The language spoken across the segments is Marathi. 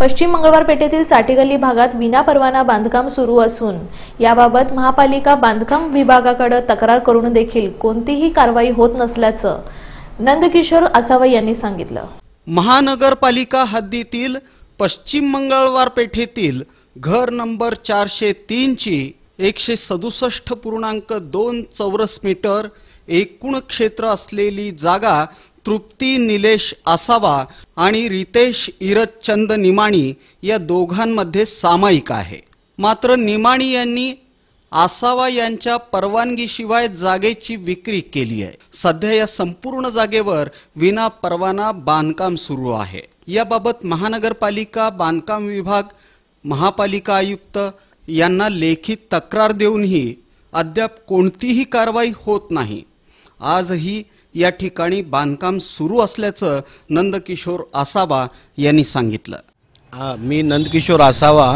पश्चिम मंगळवार पेठेतील चाटीगल्ली भागात विनापरवाना बांधकाम सुरू असून याबाबत महापालिका बांधकाम विभागाकडे तक्रार करून देखील कोणतीही कारवाई होत नसल्याचं नंदकिशोर आसावय यांनी सांगितलं. महानगरपालिका हद्दीतील पश्चिम मंगळवार पेठेतील घर नंबर चारशे तीनची एकशे सदुसष्ट पूर्णांक दोन चौरस मीटर एकूण क्षेत्र असलेली जागा तृप्ती निलेश आसावा आणि रितेश इरतचंद निमाणी या दोघांमध्ये सामायिक आहे. मात्र निमाणी यांनी आसावा यांच्या परवानगीशिवाय जागेची विक्री केली आहे. सध्या या संपूर्ण जागेवर विना परवाना बांधकाम सुरू आहे. याबाबत महानगरपालिका बांधकाम विभाग महापालिका आयुक्त यांना लेखी तक्रार देऊनही अद्याप कोणतीही कारवाई होत नाही. आजही या ठिकाणी बांधकाम सुरू असल्याचं नंदकिशोर आसावा यांनी सांगितलं. मी नंदकिशोर आसावा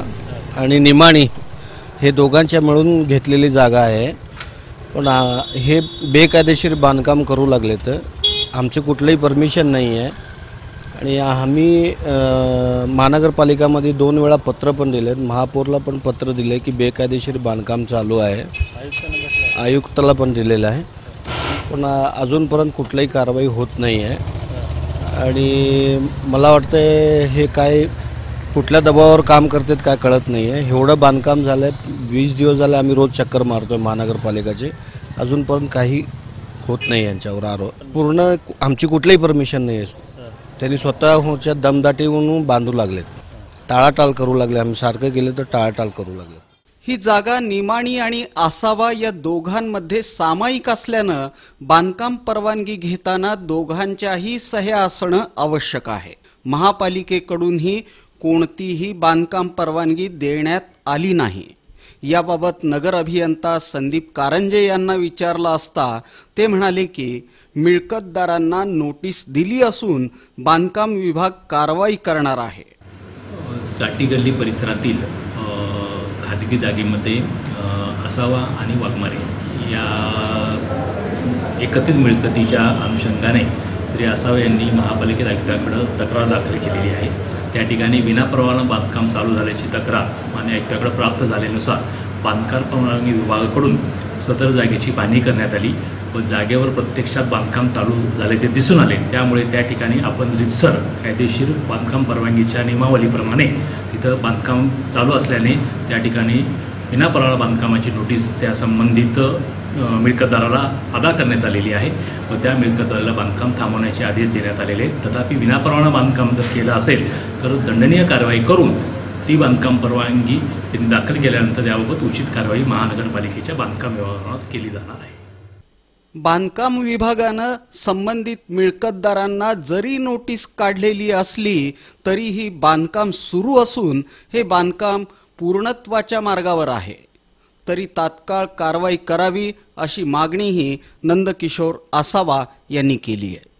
आणि निमाणी हे दोघांच्या मिळून घेतलेली जागा आहे. पण हे बेकायदेशीर बांधकाम करू लागले तर आमचे कुठलंही परमिशन नाही आहे. आणि आम्ही महानगरपालिकामध्ये दोन वेळा पत्र पण दिले महापौरला पण पत्र दिले की बेकायदेशीर बांधकाम चालू आहे. आयुक्ताला पण दिलेलं आहे. पण अजूनपर्यंत कुठलीही कारवाई होत नाही आहे आणि मला वाटतं हे काय कुठल्या दबावावर काम करतात काय कळत नाही आहे एवढं बांधकाम झालं आहे वीस दिवस झाले आम्ही रोज चक्कर मारतो आहे महानगरपालिकाचे. अजूनपर्यंत काही होत नाही यांच्यावर आरो पूर्ण आमची कुठलीही परमिशन नाही आहे त्यांनी स्वतःच्या दमदाटी म्हणून बांधू लागलेत. टाळाटाळ करू लागले. आम्ही सारखं गेले तर टाळाटाळ करू लागले ही जागा निमाणी आणि आसावा या दोघांमध्ये सामायिक असल्यानं बांधकाम परवानगी घेताना दोघांच्याही सह्या असणं आवश्यक आहे. महापालिकेकडूनही कोणतीही बांधकाम परवानगी देण्यात आली नाही. याबाबत नगर अभियंता संदीप कारंजे यांना विचारला असता ते म्हणाले की मिळकतदारांना नोटीस दिली असून बांधकाम विभाग कारवाई करणार आहे. चाटी गल्ली परिसरातील खाजगी जागेमध्ये असावा आणि वाघमारे या एकत्रित मिळकतीच्या अनुषंगाने श्री असाव यांनी महापालिकेत आयुक्ताकडं तक्रार दाखल केलेली आहे. त्या ठिकाणी विनापरवाना बांधकाम चालू झाल्याची तक्रार मान्य आयुक्ताकडं प्राप्त झाल्यानुसार बांधकाम परवानगी विभागाकडून सदर जागेची पाहणी करण्यात आली व जागेवर प्रत्यक्षात बांधकाम चालू झाल्याचे दिसून आले. त्यामुळे त्या ठिकाणी आपण रितसर कायदेशीर बांधकाम परवानगीच्या नियमावलीप्रमाणे इथं बांधकाम चालू असल्याने त्या ठिकाणी विनापराळा बांधकामाची नोटीस त्या संबंधित मिळकतदाराला अदा करण्यात आलेली आहे. व त्या मिळकतदाराला बांधकाम थांबवण्याचे आदेश देण्यात आलेले आहेत. तथापि विनापरवाना बांधकाम जर केलं असेल तर दंडनीय कारवाई करून ती बांधकाम परवानगी त्यांनी दाखल केल्यानंतर याबाबत उचित कारवाई महानगरपालिकेच्या बांधकाम विभागात केली जाणार आहे. बांधकाम विभागानं संबंधित मिळकतदारांना जरी नोटीस काढलेली असली तरीही बांधकाम सुरू असून हे बांधकाम पूर्णत्वाच्या मार्गावर आहे. तरी तात्काळ कारवाई करावी अशी मागणीही नंदकिशोर आसावा यांनी केली आहे.